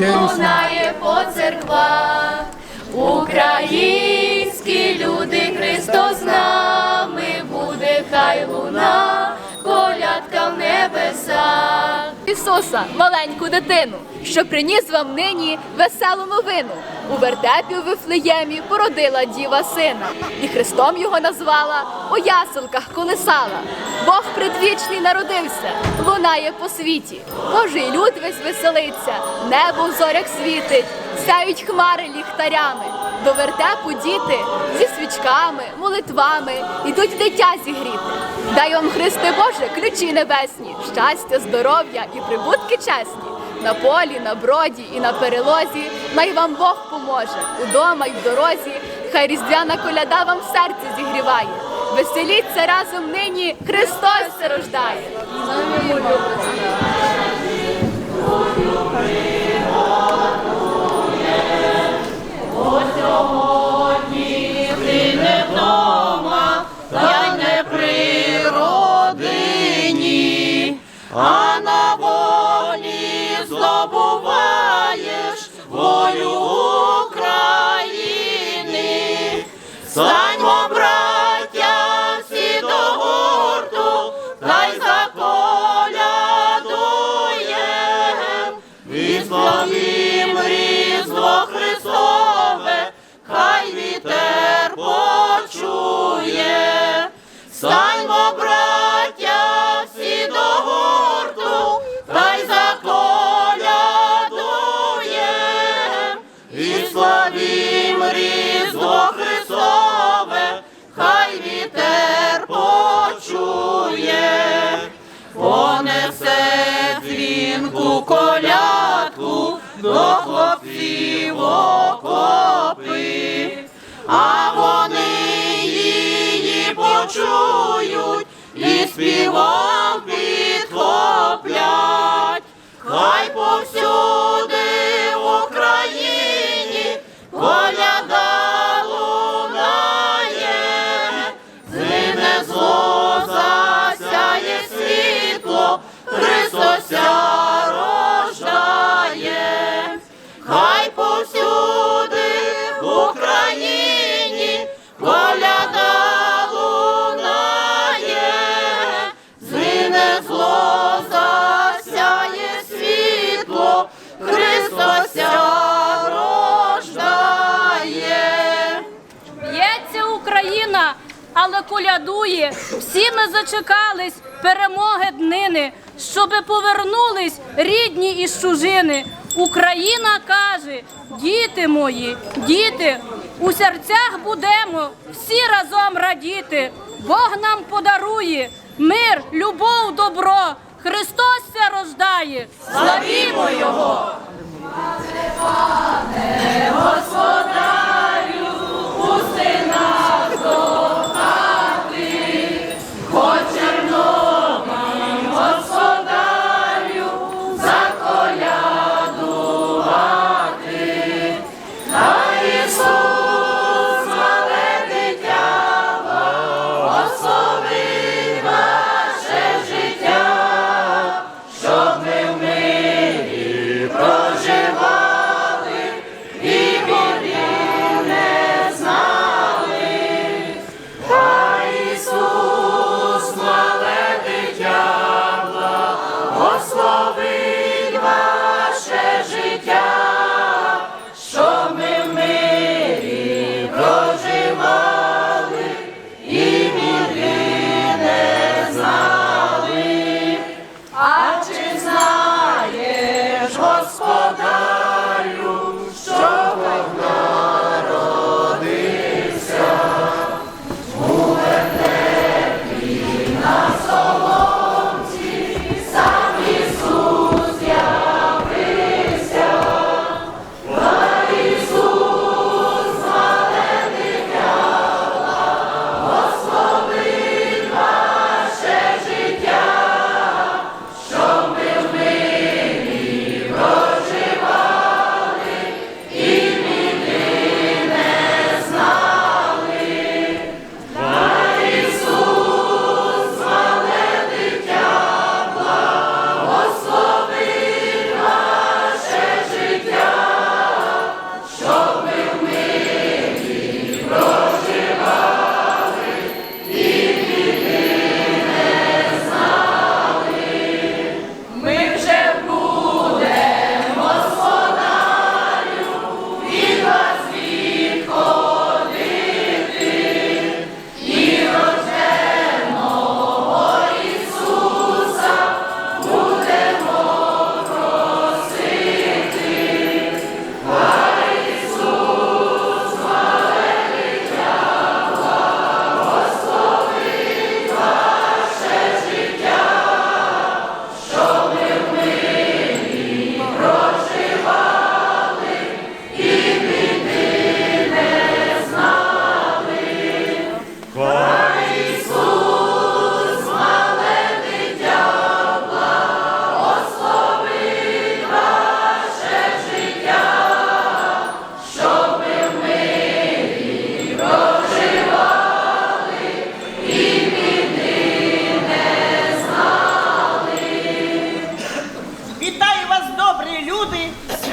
лунає по церквах. Українські люди, Христос з нами буде, хай луна, колядка в небесах. Ісуса, маленьку дитину, що приніс вам нині веселу новину. У вертепі у Вифлеємі породила діва сина, і Христом його назвала, у яселках колисала. Бог предвічний народився, лунає по світі. Божий люд весь веселиться, небо в зорях світить, сяють хмари ліхтарями. До вертепу діти зі свічками, молитвами ідуть дитя зігріти. Дай вам, Христе Боже, ключі небесні, щастя, здоров'я і прибутки чесні. На полі, на броді і на перелозі, най вам Бог поможе, удома й в дорозі, хай різдвяна коляда вам в серці зігріває. Веселіться разом нині, Христос се рождає. та почує. Понесе дзвінку колядку до хлопців окопи, а вони її почують і співом підхоплять. Хай повсюди але колядує. Всі ми зачекались перемоги днини, щоби повернулись рідні із чужини. Україна каже: діти мої, діти, у серцях будемо всі разом радіти. Бог нам подарує мир, любов, добро. Христос ся рождає. Славімо Його! Благословить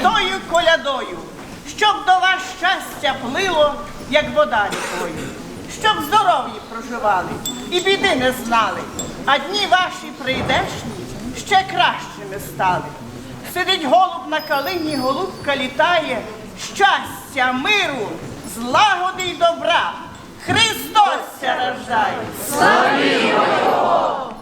люди, з тою колядою, щоб до вас щастя плило, як вода рікою, щоб здорові проживали і біди не знали, а дні ваші прийдешні ще кращими стали. Сидить голуб на калині, голубка літає, щастя, миру, злагоди й добра. Христос рождає. Христос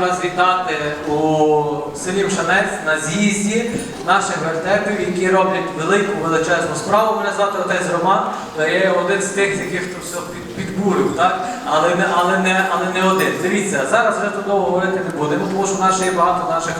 вас вітати у селі Мшанець на з'їзді наших вертепів, які роблять велику величезну справу. Мене звати отець Роман. Я є один з тих, яких тут все під- підбурив, так? Але не, але не, але не один. Дивіться, зараз вже тут довго говорити не будемо, тому що в є багато наших